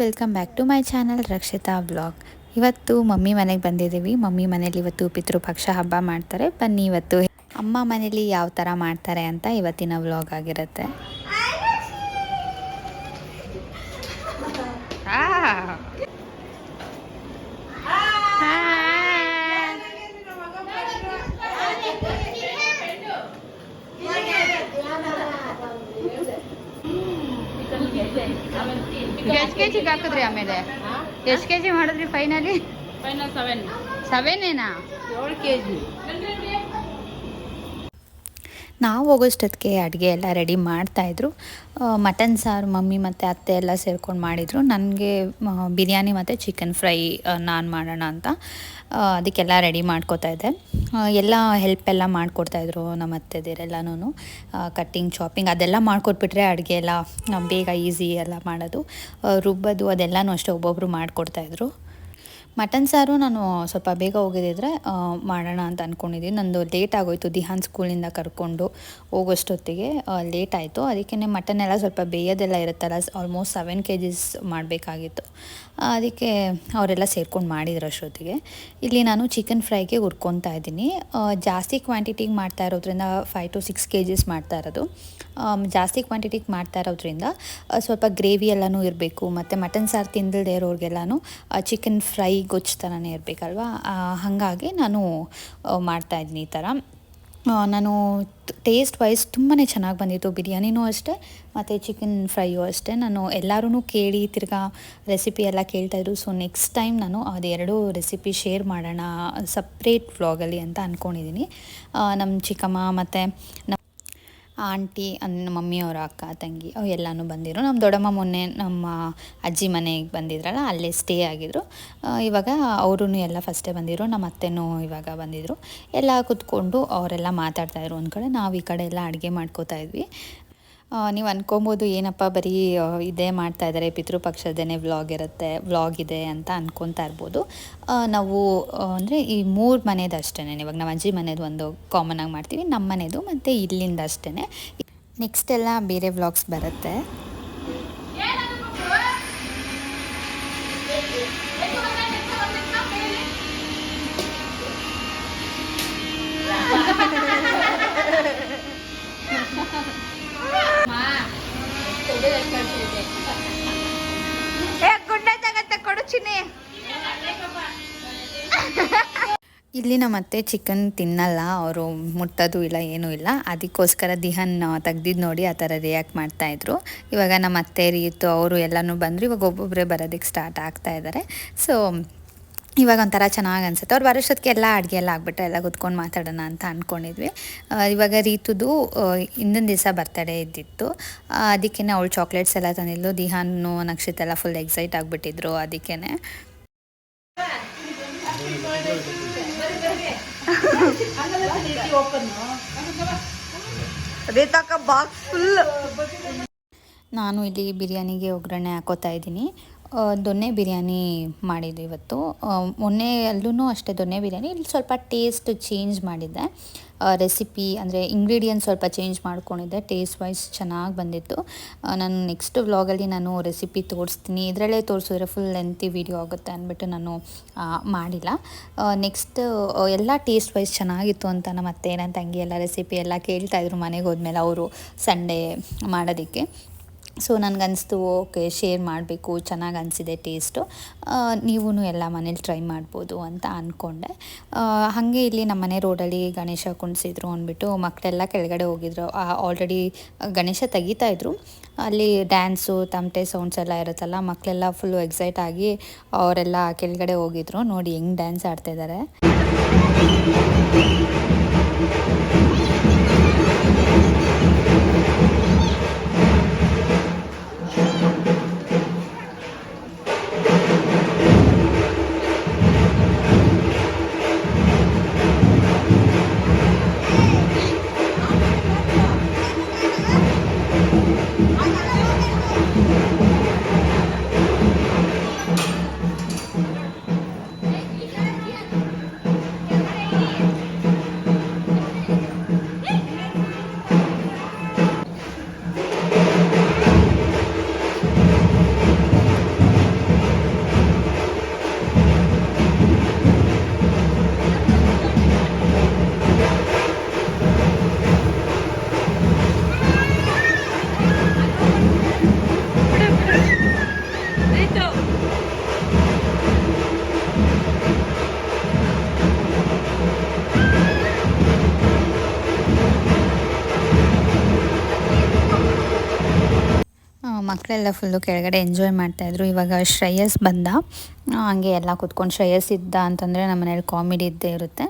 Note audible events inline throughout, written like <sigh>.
Welcome back to my channel Rakshitha blog. ಇವತ್ತು mummy ಮನೆಗೆ ಬಂದಿದ್ದೀವಿ. ಮಮ್ಮಿ ಮನೇಲಿ ಇವತ್ತು ಪಿತೃಪಕ್ಷ ಹಬ್ಬ ಮಾಡ್ತಾರೆ. ಬನ್ನಿ ಇವತ್ತು ಅಮ್ಮ ಮನೇಲಿ ಯಾವ ಥರ ಮಾಡ್ತಾರೆ ಅಂತ ಇವತ್ತಿನ ವ್ಲಾಗ್ ಆಗಿರುತ್ತೆ. ಎಷ್ಟು ಕೆ ಜಿಗೆ ಹಾಕಿದ್ರಿ ಆಮೇಲೆ? ಎಷ್ಟು ಕೆ ಜಿ ಮಾಡಿದ್ರಿ ಫೈನಲಿ ಫೈನಲ್ ಸೆವೆನ್ ಏನಾ? ಏಳು ಕೆ ಜಿ ನಾವು ಹೋಗೋಷ್ಟೊತ್ತಿಗೆ ಅಡುಗೆ ಎಲ್ಲ ರೆಡಿ ಮಾಡ್ತಾಯಿದ್ರು ಮಟನ್ ಸಾರು ಮಮ್ಮಿ ಮತ್ತು ಅತ್ತೆ ಎಲ್ಲ ಸೇರ್ಕೊಂಡು ಮಾಡಿದರು. ನನಗೆ ಬಿರಿಯಾನಿ ಮತ್ತು ಚಿಕನ್ ಫ್ರೈ ನಾನು ಮಾಡೋಣ ಅಂತ. ಅದಕ್ಕೆಲ್ಲ ರೆಡಿ ಮಾಡ್ಕೋತಾ ಇದ್ದೆ. ಎಲ್ಲ ಹೆಲ್ಪ್ ಎಲ್ಲ ಮಾಡಿಕೊಡ್ತಾಯಿದ್ರು ನಮ್ಮ ಅತ್ತೆದಿರೆಲ್ಲನೂ ಕಟ್ಟಿಂಗ್ ಶಾಪಿಂಗ್ ಅದೆಲ್ಲ ಮಾಡಿಕೊಟ್ಬಿಟ್ರೆ ಅಡುಗೆ ಎಲ್ಲ ಬೇಗ ಈಸಿ ಎಲ್ಲ ಮಾಡೋದು. ರುಬ್ಬೋದು ಅದೆಲ್ಲನೂ ಅಷ್ಟೇ ಒಬ್ಬೊಬ್ಬರು ಮಾಡಿಕೊಡ್ತಾಯಿದ್ರು ಮಟನ್ ಸಾರು ನಾನು ಸ್ವಲ್ಪ ಬೇಗ ಹೋಗಿದ್ದಿದ್ರೆ ಮಾಡೋಣ ಅಂತ ಅಂದ್ಕೊಂಡಿದ್ದೀನಿ ನಂದು ಲೇಟ್ ಆಗೋಯ್ತು, ದಿಹಾನ್ ಸ್ಕೂಲಿಂದ ಕರ್ಕೊಂಡು ಹೋಗೋಷ್ಟೊತ್ತಿಗೆ ಲೇಟ್ ಆಯಿತು. ಅದಕ್ಕೆ ಮಟನ್ ಎಲ್ಲ ಸ್ವಲ್ಪ ಬೇಯೋದೆಲ್ಲ ಇರುತ್ತಲ್ಲ ಆಲ್ಮೋಸ್ಟ್ ಸೆವೆನ್ ಕೆ ಜಿಸ್ ಮಾಡಬೇಕಾಗಿತ್ತು ಅದಕ್ಕೆ ಅವರೆಲ್ಲ ಸೇರ್ಕೊಂಡು ಮಾಡಿದ್ರು ಅಷ್ಟೊತ್ತಿಗೆ. ಇಲ್ಲಿ ನಾನು ಚಿಕನ್ ಫ್ರೈಗೆ ಹುರ್ಕೊತಾ ಇದ್ದೀನಿ. ಜಾಸ್ತಿ ಕ್ವಾಂಟಿಟಿಗೆ ಮಾಡ್ತಾ ಇರೋದ್ರಿಂದ five to six K Gs ಮಾಡ್ತಾ ಇರೋದು. ಜಾಸ್ತಿ ಕ್ವಾಂಟಿಟಿಗೆ ಮಾಡ್ತಾ ಇರೋದ್ರಿಂದ ಸ್ವಲ್ಪ ಗ್ರೇವಿ ಎಲ್ಲನೂ ಇರಬೇಕು. ಮತ್ತು ಮಟನ್ ಸಾರು ತಿಂದಿಲ್ಲದೆ ಇರೋರಿಗೆಲ್ಲನೂ ಚಿಕನ್ ಫ್ರೈ ಗೊಜ್ಜು ಥರನೇ ಇರಬೇಕಲ್ವಾ? ಹಾಗಾಗಿ ನಾನು ಮಾಡ್ತಾ ಮಾಡ್ತಾಯಿದ್ದೀನಿ ಈ ಥರ ನಾನು ಟೇಸ್ಟ್ ವೈಸ್ ತುಂಬಾ ಚೆನ್ನಾಗಿ ಬಂದಿತ್ತು. ಬಿರಿಯಾನಿನೂ ಅಷ್ಟೇ, ಮತ್ತು ಚಿಕನ್ ಫ್ರೈಯೂ ಅಷ್ಟೇ. ನಾನು ಎಲ್ಲರೂ ಕೇಳಿ, ತಿರ್ಗಾ ರೆಸಿಪಿ ಎಲ್ಲ ಕೇಳ್ತಾಯಿದ್ರು ಸೊ ನೆಕ್ಸ್ಟ್ ಟೈಮ್ ನಾನು ಅದೆರಡು ರೆಸಿಪಿ ಶೇರ್ ಮಾಡೋಣ ಸಪ್ರೇಟ್ ವ್ಲಾಗಲ್ಲಿ ಅಂತ ಅಂದ್ಕೊಂಡಿದ್ದೀನಿ ನಮ್ಮ ಚಿಕ್ಕಮ್ಮ ಮತ್ತು ಆಂಟಿ ನಮ್ಮ ಮಮ್ಮಿಯವರ ಅಕ್ಕ, ತಂಗಿ ಅವು ಎಲ್ಲನೂ ಬಂದಿದ್ರು. ನಮ್ಮ ದೊಡ್ಡಮ್ಮ ಮೊನ್ನೆ ನಮ್ಮ ಅಜ್ಜಿ ಮನೆಗೆ ಬಂದಿದ್ರಲ್ಲ, ಅಲ್ಲೇ ಸ್ಟೇ ಆಗಿದ್ರು. ಇವಾಗ ಅವರು ಎಲ್ಲ ಫಸ್ಟೇ ಬಂದಿದ್ರು, ನಮ್ಮ ಅತ್ತೆನೂ ಇವಾಗ ಬಂದಿದ್ದರು ಎಲ್ಲ ಕೂತ್ಕೊಂಡು ಅವರೆಲ್ಲ ಮಾತಾಡ್ತಾಯಿದ್ರು ಒಂದು ಕಡೆ. ನಾವು ಈ ಕಡೆ ಎಲ್ಲ ಅಡುಗೆ ಮಾಡ್ಕೋತಾ ಇದ್ವಿ. ನೀವು ಅನ್ಕೊಬೋದು ಏನಪ್ಪ ಬರೀ ಇದೇ ಮಾಡ್ತಾ ಇದ್ದಾರೆ ಪಿತೃಪಕ್ಷದೇ ವ್ಲಾಗ್ ಇರುತ್ತೆ ವ್ಲಾಗ್ ಇದೆ ಅಂತ ಅನ್ಕೊತಾ ಇರ್ಬೋದು. ನಾವು ಅಂದರೆ ಈ ಮೂರು ಮನೇದು ಅಷ್ಟೇ ಇವಾಗ ನಮ್ಮ ಅಜ್ಜಿ ಮನೇದು ಒಂದು ಕಾಮನ್ ಆಗಿ ಮಾಡ್ತೀವಿ ನಮ್ಮ ಮನೇದು ಮತ್ತು ಇಲ್ಲಿಂದ ಅಷ್ಟೇ ನೆಕ್ಸ್ಟ್ ಎಲ್ಲ ಬೇರೆ ವ್ಲಾಗ್ಸ್ ಬರುತ್ತೆ. ಇಲ್ಲಿ ನಮ್ಮ ಅತ್ತೆ ಚಿಕನ್ ತಿನ್ನಲ್ಲ, ಅವರು ಮುಟ್ಟೋದು ಇಲ್ಲ, ಏನೂ ಇಲ್ಲ. ಅದಕ್ಕೋಸ್ಕರ ದಿಹನ್ ತೆಗ್ದಿದ್ದು ನೋಡಿ ಆ ಥರ ರಿಯಾಕ್ಟ್ ಮಾಡ್ತಾಯಿದ್ರು ಇವಾಗ ನಮ್ಮ ಅತ್ತೆ, ರೀತು, ಅವರು ಎಲ್ಲನೂ ಬಂದರು. ಇವಾಗ ಒಬ್ಬೊಬ್ಬರೇ ಬರೋದಕ್ಕೆ ಸ್ಟಾರ್ಟ್ ಆಗ್ತಾ ಇದ್ದಾರೆ ಸೊ ಇವಾಗ ಒಂಥರ ಚೆನ್ನಾಗಿ ಅನ್ಸುತ್ತೆ. ಅವ್ರು ಬರೋಷ್ಟೊತ್ತಿಗೆ ಎಲ್ಲ ಅಡುಗೆ ಎಲ್ಲ ಆಗ್ಬಿಟ್ಟು ಎಲ್ಲ ಕೂತ್ಕೊಂಡು ಮಾತಾಡೋಣ ಅಂತ ಅಂದ್ಕೊಂಡಿದ್ವಿ ಇವಾಗ ರೀತುದು ಇನ್ನೊಂದು ದಿವಸ ಬರ್ತಡೇ ಇದ್ದಿತ್ತು. ಅದಕ್ಕೇ ಅವಳು ಚಾಕ್ಲೇಟ್ಸ್ ಎಲ್ಲ ತಂದಿದ್ಲು. ದಿಹಾನು ನಕ್ಷತ್ರ ಎಲ್ಲ ಫುಲ್ ಎಕ್ಸೈಟ್ ಆಗಿಬಿಟ್ಟಿದ್ರು ಅದಕ್ಕೇ ರೇತಾಕ ಬಾಕ್ಸ್ ಫುಲ್ ನಾನು ಇಲ್ಲಿ ಬಿರಿಯಾನಿಗೆ ಒಗ್ಗರಣೆ ಹಾಕೋತಾ ಇದ್ದೀನಿ. ದೊನ್ನೆ ಬಿರಿಯಾನಿ ಮಾಡಿದ್ದು ಇವತ್ತು. ಮೊನ್ನೆ ಅಲ್ಲೂ ಅಷ್ಟೇ ದೊನ್ನೆ ಬಿರಿಯಾನಿ. ಇಲ್ಲಿ ಸ್ವಲ್ಪ ಟೇಸ್ಟ್ ಚೇಂಜ್ ಮಾಡಿದ್ದೆ. ರೆಸಿಪಿ ಅಂದರೆ ಇಂಗ್ರೀಡಿಯೆಂಟ್ಸ್ ಸ್ವಲ್ಪ ಚೇಂಜ್ ಮಾಡ್ಕೊಂಡಿದ್ದೆ ಟೇಸ್ಟ್ ವೈಸ್ ಚೆನ್ನಾಗಿ ಬಂದಿತ್ತು. ನಾನು ನೆಕ್ಸ್ಟ್ ವ್ಲಾಗಲ್ಲಿ ನಾನು ರೆಸಿಪಿ ತೋರಿಸ್ತೀನಿ. ಇದರಲ್ಲೇ ತೋರಿಸಿದ್ರೆ ಫುಲ್ ಲೆಂತಿ ವಿಡಿಯೋ ಆಗುತ್ತೆ ಅಂದ್ಬಿಟ್ಟು ನಾನು ಮಾಡಿಲ್ಲ. ನೆಕ್ಸ್ಟ್ ಎಲ್ಲ ಟೇಸ್ಟ್ ವೈಸ್ ಚೆನ್ನಾಗಿತ್ತು ಅಂತ ನಮ್ಮ ಅತ್ತೆ, ನನ್ನ ತಂಗಿ ಎಲ್ಲ ರೆಸಿಪಿ ಎಲ್ಲ ಕೇಳ್ತಾಯಿದ್ರು ಮನೆಗೆ ಹೋದ್ಮೇಲೆ ಅವರು ಸಂಡೇ ಮಾಡೋದಕ್ಕೆ. ಸೊ ನನಗನ್ನಿಸ್ತು ಓಕೆ, ಶೇರ್ ಮಾಡಬೇಕು ಚೆನ್ನಾಗಿ ಅನಿಸಿದೆ ಟೇಸ್ಟು ನೀವೂ ಎಲ್ಲ ಮನೇಲಿ ಟ್ರೈ ಮಾಡ್ಬೋದು ಅಂತ ಅಂದ್ಕೊಂಡೆ ಹಾಗೆ ಇಲ್ಲಿ ನಮ್ಮ ಮನೆ ರೋಡಲ್ಲಿ ಗಣೇಶ ಕುಣಿಸಿದ್ರು ಅಂದ್ಬಿಟ್ಟು ಮಕ್ಕಳೆಲ್ಲ ಕೆಳಗಡೆ ಹೋಗಿದ್ರು. ಆಲ್ರೆಡಿ ಗಣೇಶ ತೆಗಿತಾ ಇದ್ರು. ಅಲ್ಲಿ ಡ್ಯಾನ್ಸು ತಮಟೆ ಸೌಂಡ್ಸ್ ಎಲ್ಲ ಇರುತ್ತಲ್ಲ ಮಕ್ಕಳೆಲ್ಲ ಫುಲ್ಲು ಎಕ್ಸೈಟ್ ಆಗಿ ಅವರೆಲ್ಲ ಕೆಳಗಡೆ ಹೋಗಿದ್ರು. ನೋಡಿ, ಹೆಂಗೆ ಡ್ಯಾನ್ಸ್ ಆಡ್ತಾಯಿದ್ದಾರೆ ಮಕ್ಕಳೆಲ್ಲ ಫುಲ್ಲು ಕೆಳಗಡೆ ಎಂಜಾಯ್ ಮಾಡ್ತಾಯಿದ್ರು ಇವಾಗ ಶ್ರೇಯಸ್ ಬಂದ. ಹಾಗೆ ಎಲ್ಲ ಕೂತ್ಕೊಂಡು ಶ್ರೇಯಸ್ ಇದ್ದ ಅಂತಂದರೆ ನಮ್ಮ ಮನೇಲಿ ಕಾಮಿಡಿ ಇದ್ದೇ ಇರುತ್ತೆ.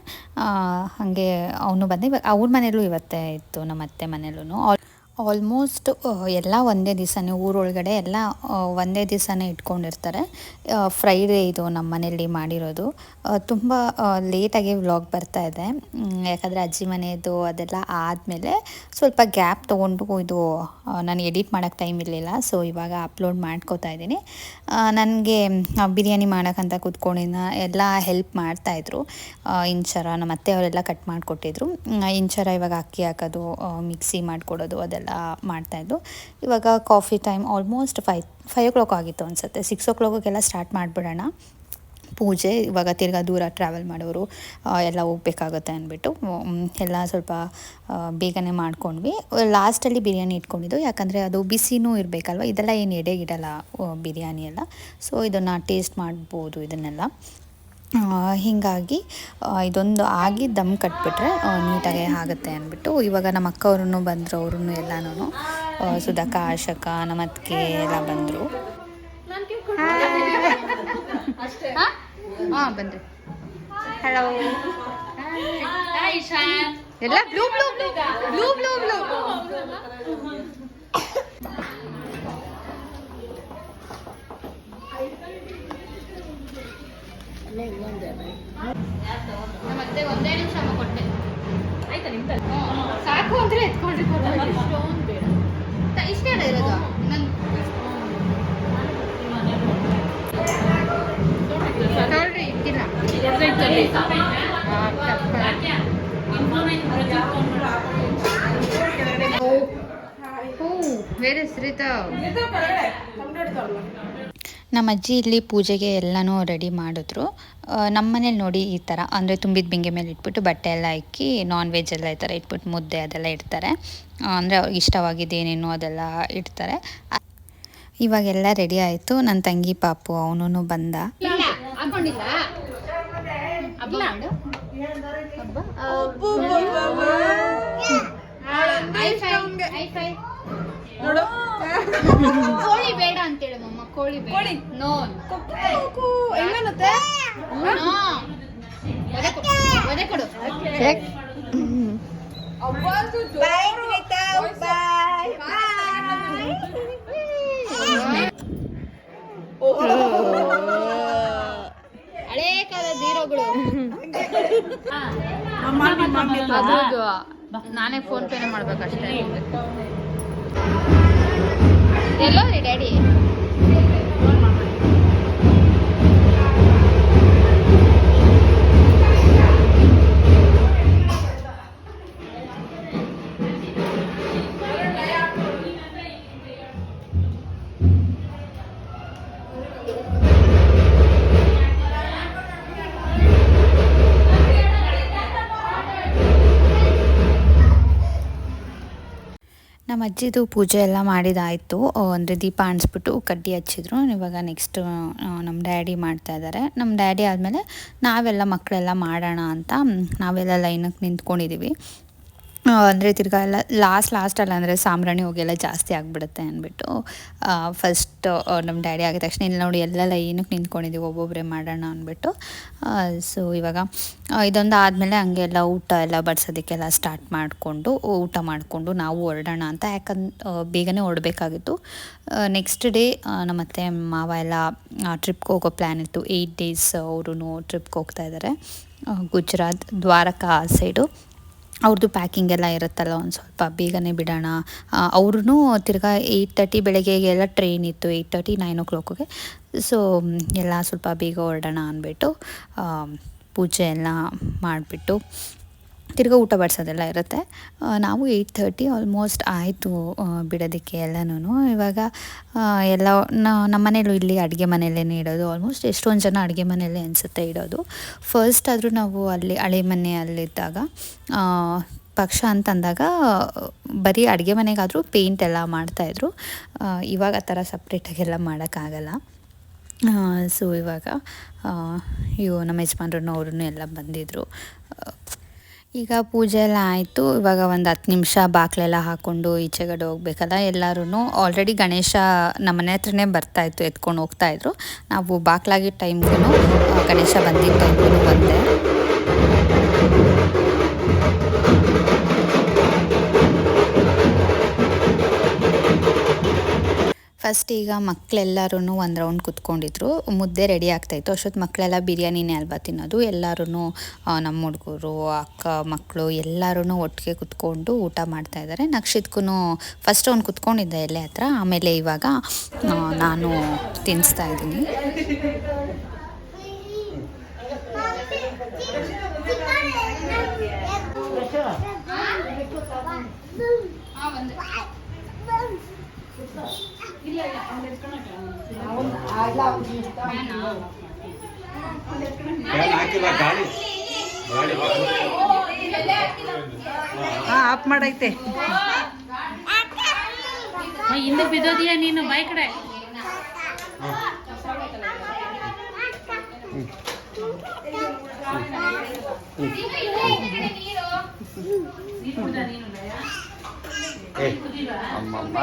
ಹಾಗೆ ಅವನು ಬಂದ. ಇವಾಗ ಅವ್ರ ಮನೇಲೂ ಇವತ್ತೇ ಇತ್ತು ನಮ್ಮ ಅತ್ತೆ ಮನೇಲೂ ಆಲ್ಮೋಸ್ಟ್ ಎಲ್ಲ ಒಂದೇ ದಿವಸನೇ, ಊರೊಳಗಡೆ ಎಲ್ಲ ಒಂದೇ ದಿವಸನೇ ಇಟ್ಕೊಂಡಿರ್ತಾರೆ. ಫ್ರೈಡೇ ಇದು ನಮ್ಮ ಮನೆಯಲ್ಲಿ ಮಾಡಿರೋದು ತುಂಬ ಲೇಟಾಗಿ ವ್ಲಾಗ್ ಬರ್ತಾ ಇದೆ. ಯಾಕಂದರೆ ಅಜ್ಜಿ ಮನೆಯದು ಅದೆಲ್ಲ ಆದಮೇಲೆ ಸ್ವಲ್ಪ ಗ್ಯಾಪ್ ತೊಗೊಂಡು ಇದು ನಾನು ಎಡಿಟ್ ಮಾಡೋಕ್ಕೆ ಟೈಮ್ ಇರಲಿಲ್ಲ. ಸೊ ಇವಾಗ ಅಪ್ಲೋಡ್ ಮಾಡ್ಕೋತಾ ಇದ್ದೀನಿ. ನನಗೆ ಬಿರಿಯಾನಿ ಮಾಡೋಕ್ಕಂತ ಕೂತ್ಕೊಂಡಿದ್ದ ಎಲ್ಲ ಹೆಲ್ಪ್ ಮಾಡ್ತಾಯಿದ್ರು ಇಂಚರ, ನಮ್ಮ ಅತ್ತೆ ಅವರೆಲ್ಲ ಕಟ್ ಮಾಡಿಕೊಟ್ಟಿದ್ರು ಇಂಚರ ಇವಾಗ ಅಕ್ಕಿ ಹಾಕೋದು ಮಿಕ್ಸಿ ಮಾಡಿಕೊಡೋದು, ಅದೆಲ್ಲ. ಮಾಡ್ತಾಯಿದ್ರು ಇವಾಗ coffee time almost fi, five o'clock ಆಗಿತ್ತು ಅನಿಸುತ್ತೆ. ಸಿಕ್ಸ್ ಓ ಕ್ಲಾಕಿಗೆಲ್ಲ ಸ್ಟಾರ್ಟ್ ಮಾಡಿಬಿಡೋಣ. ಪೂಜೆ, ಇವಾಗ ತಿರ್ಗಾ ದೂರ ಟ್ರಾವೆಲ್ ಮಾಡೋರು ಎಲ್ಲ ಹೋಗ್ಬೇಕಾಗತ್ತೆ ಅಂದ್ಬಿಟ್ಟು. ಎಲ್ಲ ಸ್ವಲ್ಪ ಬೇಗನೆ ಮಾಡ್ಕೊಂಡ್ವಿ. ಲಾಸ್ಟಲ್ಲಿ ಬಿರಿಯಾನಿ ಇಟ್ಕೊಂಡಿದ್ದು. ಯಾಕಂದರೆ ಅದು ಬಿಸಿನೂ ಇರಬೇಕಲ್ವ? ಇದೆಲ್ಲ ಏನು ಎಡೆಗಿಡಲ್ಲ ಬಿರಿಯಾನಿ ಎಲ್ಲ ಸೊ, ಇದನ್ನು ಟೇಸ್ಟ್ ಮಾಡ್ಬೋದು ಇದನ್ನೆಲ್ಲ. ಹೀಗಾಗಿ ಇದೊಂದು ಆಗಿ ದಮ್ ಕಟ್ಬಿಟ್ರೆ ಆ, ನೀಟಾಗಿ ಆಗುತ್ತೆ ಅಂದ್ಬಿಟ್ಟು ಇವಾಗ ನಮ್ಮ ಅಕ್ಕವ್ರೂ ಬಂದರು ಅವ್ರೂ ಎಲ್ಲನೂ ಸುಧಾಕ ಆಶಕ ನಮ್ಮ ಅತ್ತಿಗೆ ಎಲ್ಲ ಬಂದರು. ಹಾಂ ಬನ್ರಿ ಹಲೋ ಎಲ್ಲ blue blue blue blue blue blue. ಮತ್ತೆ ಒಂದೇ ನಿಮಿಷ ಕೊಟ್ಟೆ. ಸಾಕು ಅಂದ್ರೆ ಎತ್ಕೊಂಡ್ರೆ ಇಷ್ಟೇ ಅಲ್ಲ ಇರೋದು? ನನ್ ನೋಡ್ರಿ ಇಟ್ಟಿಲ್ಲ ಬೇರೆ ಶ್ರೀತ ನಮ್ಮ ಅಜ್ಜಿ ಇಲ್ಲಿ ಪೂಜೆಗೆ ಎಲ್ಲನೂ ರೆಡಿ ಮಾಡಿದ್ರು. ನಮ್ಮ ಮನೇಲಿ ನೋಡಿ ಈ ಥರ. ಅಂದರೆ ತುಂಬಿದ ಬಿಂಗೆ ಮೇಲೆ ಇಟ್ಬಿಟ್ಟು ಬಟ್ಟೆ ಎಲ್ಲ ಇಕ್ಕಿ ನಾನ್ ವೆಜ್ ಎಲ್ಲ ಈ ಥರ ಇಟ್ಬಿಟ್ಟು ಮುದ್ದೆ ಅದೆಲ್ಲ ಇಡ್ತಾರೆ. ಅಂದರೆ ಅವ್ರಿಗೆ ಇಷ್ಟವಾಗಿದ್ದು ಏನೇನು ಅದೆಲ್ಲ ಇಡ್ತಾರೆ. ಇವಾಗೆಲ್ಲ ರೆಡಿ ಆಯಿತು. ನನ್ನ ತಂಗಿ ಪಾಪು ಅವನು ಬಂದ. ಕೋಳಿ <laughs> ಬೇಡ ಅಂತೇಳಿ ಮಮ್ಮ. ಕೋಳಿ ಕೋಳಿ. ನೋ. ಒದೆ ಕೊಡು. ಹಳೇ ಕಾಲದ ಹೀರೋಗಳು. ಅದು ನಾನೇ ಫೋನ್ ಪೇನೆ ಮಾಡ್ಬೇಕಷ್ಟೇ. ಎಲ್ಲೋ ರೀ ಡ್ಯಾಡಿ? ನಮ್ಮ ಅಜ್ಜಿದು ಪೂಜೆ ಎಲ್ಲ ಮಾಡಿದಾಯಿತು. ಅಂದರೆ ದೀಪ ಅಣಿಸ್ಬಿಟ್ಟು ಕಡ್ಡಿ ಹಚ್ಚಿದ್ರು. ಇವಾಗ ನೆಕ್ಸ್ಟ್ ನಮ್ಮ ಡ್ಯಾಡಿ ಮಾಡ್ತಾ ಇದ್ದಾರೆ ನಮ್ಮ ಡ್ಯಾಡಿ ಆದಮೇಲೆ ನಾವೆಲ್ಲ ಮಕ್ಕಳೆಲ್ಲ ಮಾಡೋಣ ಅಂತ ನಾವೆಲ್ಲ ಲೈನಕ್ಕೆ ನಿಂತ್ಕೊಂಡಿದ್ದೀವಿ ಅಂದರೆ ತಿರ್ಗಾ ಎಲ್ಲ ಲಾಸ್ಟ್ ಲಾಸ್ಟಲ್ಲಿ ಅಂದರೆ ಸಾಂಬ್ರಾಣಿ ಹೋಗೆಲ್ಲ ಜಾಸ್ತಿ ಆಗಿಬಿಡುತ್ತೆ ಅಂದ್ಬಿಟ್ಟು ಫಸ್ಟ್ ನಮ್ಮ ಡ್ಯಾಡಿ ಆಗಿದ ತಕ್ಷಣ ಇಲ್ಲಿ ನೋಡಿ ಎಲ್ಲ ಲೈನಕ್ಕೆ ನಿಂತ್ಕೊಂಡಿದ್ದೀವಿ ಒಬ್ಬೊಬ್ಬರೇ ಮಾಡೋಣ ಅಂದ್ಬಿಟ್ಟು. ಸೊ ಇವಾಗ ಇದೊಂದು ಆದಮೇಲೆ ಹಂಗೆ ಎಲ್ಲ ಊಟ ಎಲ್ಲ ಬಡಿಸೋದಕ್ಕೆಲ್ಲ ಸ್ಟಾರ್ಟ್ ಮಾಡಿಕೊಂಡು, ಊಟ ಮಾಡಿಕೊಂಡು ನಾವು ಹೊರಡೋಣ ಅಂತ ಯಾಕಂದ್ರೆ ಬೇಗನೆ ಹೊರಡಬೇಕಾಗಿತ್ತು. ನೆಕ್ಸ್ಟ್ ಡೇ ನಮ್ಮ ಅತ್ತೆ ಮಾವ ಎಲ್ಲ ಟ್ರಿಪ್ಗೆ ಹೋಗೋ ಪ್ಲ್ಯಾನ್ ಇತ್ತು. ಏಯ್ಟ್ ಡೇಸ್ ಅವರು ಟ್ರಿಪ್ಗೆ ಹೋಗ್ತಾ ಇದ್ದಾರೆ ಗುಜರಾತ್ ದ್ವಾರಕಾ ಸೈಡು ಅವ್ರದ್ದು ಪ್ಯಾಕಿಂಗ್ ಎಲ್ಲ ಇರುತ್ತಲ್ಲ ಒಂದು ಸ್ವಲ್ಪ ಬೇಗನೆ ಬಿಡೋಣ. ಅವ್ರೂ ತಿರ್ಗಾ ಏಯ್ಟ್ ತರ್ಟಿ ಬೆಳಗ್ಗೆಗೆಲ್ಲ ಟ್ರೈನ್ ಇತ್ತು ಏಯ್ಟ್ ತರ್ಟಿ ನೈನ್ ಓ ಕ್ಲಾಕ್ಗೆ ಸೊ ಎಲ್ಲ ಸ್ವಲ್ಪ ಬೇಗ ಹೊರಡೋಣ ಅಂದ್ಬಿಟ್ಟು ಪೂಜೆ ಎಲ್ಲ ಮಾಡಿಬಿಟ್ಟು ತಿರ್ಗಾ ಊಟ ಬಡಿಸೋದೆಲ್ಲ ಇರುತ್ತೆ. ನಾವು ಏಯ್ಟ್ ತರ್ಟಿ ಆಲ್ಮೋಸ್ಟ್ ಆಯಿತು ಬಿಡೋದಕ್ಕೆ ಎಲ್ಲನೂ ಇವಾಗ ಎಲ್ಲ ನಮ್ಮ ಮನೇಲೂ ಇಲ್ಲಿ ಅಡುಗೆ ಮನೆಯಲ್ಲೇ ಇಡೋದು. ಆಲ್ಮೋಸ್ಟ್ ಎಷ್ಟೊಂದು ಜನ ಅಡುಗೆ ಮನೆಯಲ್ಲೇ ಅನಿಸುತ್ತೆ ಇಡೋದು. ಫಸ್ಟ್ ಆದರೂ ನಾವು ಅಲ್ಲಿ, ಹಳೆ ಮನೆಯಲ್ಲಿದ್ದಾಗ ಪಕ್ಷ ಅಂತಂದಾಗ, ಬರೀ ಅಡುಗೆ ಮನೆಗಾದರೂ ಪೇಂಟ್ ಎಲ್ಲ ಮಾಡ್ತಾಯಿದ್ರು ಇವಾಗ ಆ ಥರ ಸಪ್ರೇಟಾಗೆಲ್ಲ ಮಾಡೋಕ್ಕಾಗಲ್ಲ. ಸೊ ಇವಾಗ ಇವು ನಮ್ಮ ಯಜಮಾನ್ರು ಅವ್ರನ್ನೂ ಎಲ್ಲ ಬಂದಿದ್ದರು ಈಗ ಪೂಜೆ ಎಲ್ಲ ಆಯಿತು. ಇವಾಗ ಒಂದು ಹತ್ತು ನಿಮಿಷ ಬಾಕ್ಲೆಲ್ಲ ಹಾಕ್ಕೊಂಡು ಈಚೆಗಡೆ ಹೋಗ್ಬೇಕಲ್ಲ ಎಲ್ಲರೂ ಆಲ್ರೆಡಿ ಗಣೇಶ ನಮ್ಮ ಮನೆ ಹತ್ರನೇ ಬರ್ತಾಯಿತ್ತು ಎತ್ಕೊಂಡು ಹೋಗ್ತಾಯಿದ್ರು ನಾವು ಬಾಕ್ಲಾಗಿದ್ದ ಟೈಮ್ಗೂ ಗಣೇಶ ಬಂದಿದ್ದ ಟೈಮ್ಗೂ ಬಂದೆ. ಫಸ್ಟ್ ಈಗ ಮಕ್ಕಳೆಲ್ಲರೂ ಒಂದು ರೌಂಡ್ ಕುತ್ಕೊಂಡಿದ್ರು. ಮುದ್ದೆ ರೆಡಿ ಆಗ್ತಾಯಿತ್ತು ಅಷ್ಟೊತ್ತು ಮಕ್ಕಳೆಲ್ಲ ಬಿರಿಯಾನಿನೇ ಅಲ್ವಾ ತಿನ್ನೋದು. ಎಲ್ಲರೂ ನಮ್ಮ ಹುಡುಗರು, ಅಕ್ಕ ಮಕ್ಕಳು ಎಲ್ಲರೂ ಒಟ್ಟಿಗೆ ಕುತ್ಕೊಂಡು ಊಟ ಮಾಡ್ತಾ ಇದ್ದಾರೆ ನಕ್ಷಿತ್ಗೂ ಫಸ್ಟ್ ಅವ್ನು ಕುತ್ಕೊಂಡಿದ್ದೆ ಎಲ್ಲೇ ಹತ್ರ. ಆಮೇಲೆ ಇವಾಗ ನಾನು ತಿನ್ನಿಸ್ತಾ ಇದ್ದೀನಿ. ಗಾಳಿ ಹಾ ಆಫ್ ಮಾಡೈತೆ ಹಿಂದೆ ಬಿದ್ದೋದಿಯಾ ನೀನು ಬಾಯ್ ಕಡೆ ಅಮ್ಮಮ್ಮ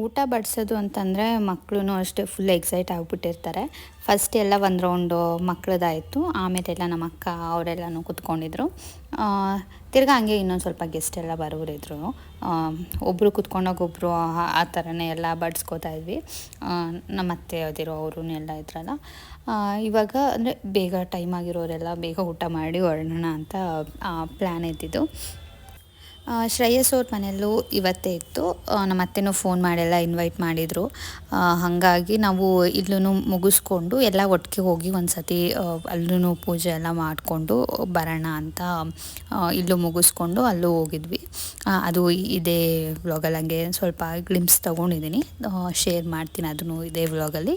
ಊಟ ಬಡಿಸೋದು ಅಂತಂದರೆ ಮಕ್ಕಳು ಅಷ್ಟೇ ಫುಲ್ ಎಕ್ಸೈಟ್ ಆಗಿಬಿಟ್ಟಿರ್ತಾರೆ. ಫಸ್ಟ್ ಎಲ್ಲ ಒಂದು ರೌಂಡು ಮಕ್ಕಳದಾಯಿತು ಆಮೇಲೆ ಎಲ್ಲ ನಮ್ಮ ಅಕ್ಕ ಅವರೆಲ್ಲನೂ ಕುತ್ಕೊಂಡಿದ್ರು. ತಿರ್ಗಾ ಹಂಗೆ ಇನ್ನೊಂದು ಸ್ವಲ್ಪ ಗೆಸ್ಟ್ ಎಲ್ಲ ಬರೋರಿದ್ರು ಒಬ್ಬರು ಕುತ್ಕೊಂಡಾಗ ಒಬ್ಬರು ಆ ಥರನೇ ಎಲ್ಲ ಬಡಿಸ್ಕೋತಾ ಇದ್ವಿ. ನಮ್ಮ ಅತ್ತೆ ಅದಿರೋ ಅವರು ಎಲ್ಲ ಇದ್ರಲ್ಲ. ಇವಾಗ ಅಂದರೆ ಬೇಗ ಟೈಮ್ ಆಗಿರೋರೆಲ್ಲ ಬೇಗ ಊಟ ಮಾಡಿ ಹೊರಡೋಣ ಅಂತ ಪ್ಲ್ಯಾನ್ ಇದ್ದಿದ್ದು. ಶ್ರೇಯಸ್ ಅವ್ರ ಮನೆಯಲ್ಲೂ ಇವತ್ತೇ ಇತ್ತು. ನಮ್ಮ ಅತ್ತೆನೂ ಫೋನ್ ಮಾಡೆಲ್ಲ ಇನ್ವೈಟ್ ಮಾಡಿದರು. ಹಾಗಾಗಿ ನಾವು ಇಲ್ಲೂ ಮುಗಿಸ್ಕೊಂಡು ಎಲ್ಲ ಒಟ್ಟಿಗೆ ಹೋಗಿ ಒಂದು ಸತಿ ಅಲ್ಲೂ ಪೂಜೆ ಎಲ್ಲ ಮಾಡಿಕೊಂಡು ಬರೋಣ ಅಂತ ಇಲ್ಲೂ ಮುಗಿಸ್ಕೊಂಡು ಅಲ್ಲೂ ಹೋಗಿದ್ವಿ. ಅದು ಇದೇ ವ್ಲಾಗಲ್ಲಿ ಹಂಗೆ ಸ್ವಲ್ಪ ಗ್ಲಿಮ್ಸ್ ತೊಗೊಂಡಿದ್ದೀನಿ. ಶೇರ್ ಮಾಡ್ತೀನಿ ಅದನ್ನು ಇದೇ ವ್ಲಾಗಲ್ಲಿ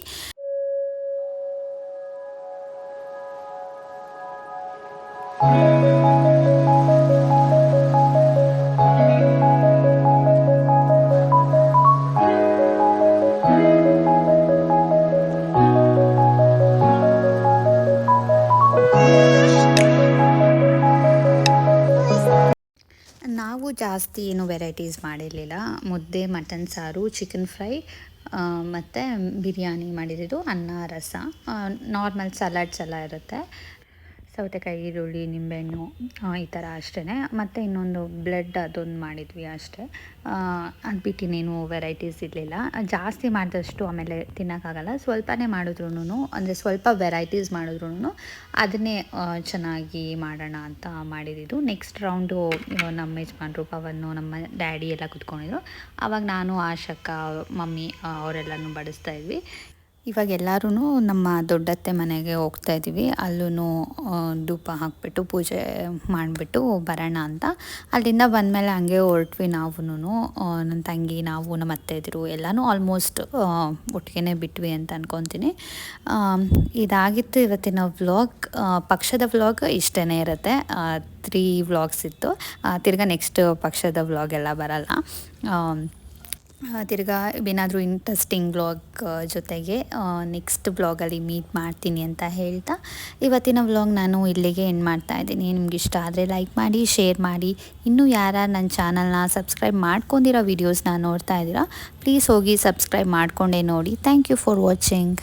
ನಾವು ಜಾಸ್ತಿ ಏನು ವೆರೈಟೀಸ್ ಮಾಡಿರಲಿಲ್ಲ. ಮುದ್ದೆ, ಮಟನ್, ಸಾರು ಚಿಕನ್ ಫ್ರೈ ಮತ್ತು ಬಿರಿಯಾನಿ ಮಾಡಿರೋದು ಅನ್ನ, ರಸ. ನಾರ್ಮಲ್ ಸಲಾಡ್ಸ್ ಎಲ್ಲ ಇರುತ್ತೆ. ಸೌತೆಕಾಯಿ, ಈರುಳ್ಳಿ, ನಿಂಬೆಹಣ್ಣು ಈ ಥರ ಅಷ್ಟೇ ಮತ್ತು ಇನ್ನೊಂದು ಬ್ಲೆಡ್ ಅದೊಂದು ಮಾಡಿದ್ವಿ ಅಷ್ಟೇ. ಅದು ಬಿಟ್ಟು ಇನ್ನೇನು ವೆರೈಟೀಸ್ ಇರಲಿಲ್ಲ. ಜಾಸ್ತಿ ಮಾಡಿದಷ್ಟು ಆಮೇಲೆ ತಿನ್ನೋಕ್ಕಾಗಲ್ಲ. ಸ್ವಲ್ಪನೇ ಮಾಡಿದ್ರೂ ಅಂದರೆ ಸ್ವಲ್ಪ ವೆರೈಟೀಸ್ ಮಾಡಿದ್ರೂ ಅದನ್ನೇ ಚೆನ್ನಾಗಿ ಮಾಡೋಣ ಅಂತ ಮಾಡಿದ್ದು ನೆಕ್ಸ್ಟ್ ರೌಂಡು ನಮ್ಮ ಯಜಮಾನ್ರು ಪವನ್ನು ನಮ್ಮ ಡ್ಯಾಡಿ ಎಲ್ಲ ಕುತ್ಕೊಂಡಿದ್ರು. ಆವಾಗ ನಾನು, ಆಶಕ್ಕ, ಮಮ್ಮಿ ಅವರೆಲ್ಲನೂ ಬಡಿಸ್ತಾ ಇದ್ವಿ. ಇವಾಗ ಎಲ್ಲರೂ ನಮ್ಮ ದೊಡ್ಡತ್ತೆ ಮನೆಗೆ ಹೋಗ್ತಾ ಇದ್ದೀವಿ. ಅಲ್ಲೂ ಧೂಪ ಹಾಕ್ಬಿಟ್ಟು ಪೂಜೆ ಮಾಡಿಬಿಟ್ಟು ಬರೋಣ ಅಂತ. ಅಲ್ಲಿಂದ ಬಂದಮೇಲೆ ಹಂಗೆ ಹೊರಟ್ವಿ ನಾವು ನನ್ನ ತಂಗಿ, ನಾವು, ನಮ್ಮ ಅತ್ತೆ ಇದ್ರು ಎಲ್ಲನೂ ಆಲ್ಮೋಸ್ಟ್ ಒಟ್ಟಿಗೆ ಬಿಟ್ವಿ ಅಂತ ಅಂದ್ಕೊತೀನಿ ಇದಾಗಿತ್ತು ಇವತ್ತಿನ ವ್ಲಾಗ್ ಪಕ್ಷದ ವ್ಲಾಗ್ ಇಷ್ಟೇ ಇರುತ್ತೆ. ತ್ರೀ ವ್ಲಾಗ್ಸ್ ಇತ್ತು. ತಿರ್ಗಾ ನೆಕ್ಸ್ಟ್ ಪಕ್ಷದ ವ್ಲಾಗ್ ಎಲ್ಲ ಬರಲ್ಲ. ತಿರ್ಗಾ ಏನಾದರೂ ಇಂಟ್ರೆಸ್ಟಿಂಗ್ ಬ್ಲಾಗ್ ಜೊತೆಗೆ ನೆಕ್ಸ್ಟ್ ಬ್ಲಾಗಲ್ಲಿ ಮೀಟ್ ಮಾಡ್ತೀನಿ ಅಂತ ಹೇಳ್ತಾ, ಇವತ್ತಿನ ವ್ಲಾಗ್ ನಾನು ಇಲ್ಲಿಗೆ ಎಂಡ್ ಮಾಡ್ತಾ ಇದ್ದೀನಿ. ನಿಮ್ಗೆ ಇಷ್ಟ ಆದರೆ ಲೈಕ್ ಮಾಡಿ ಶೇರ್ ಮಾಡಿ. ಇನ್ನೂ ಯಾರ್ಯಾರು ನನ್ನ ಚಾನಲ್ನ ಸಬ್ಸ್ಕ್ರೈಬ್ ಮಾಡ್ಕೊಂಡಿರೋ ವೀಡಿಯೋಸ್ನ ನೋಡ್ತಾ ಇದ್ದೀರಾ ಪ್ಲೀಸ್ ಹೋಗಿ ಸಬ್ಸ್ಕ್ರೈಬ್ ಮಾಡಿಕೊಂಡೇ ನೋಡಿ. Thank you for watching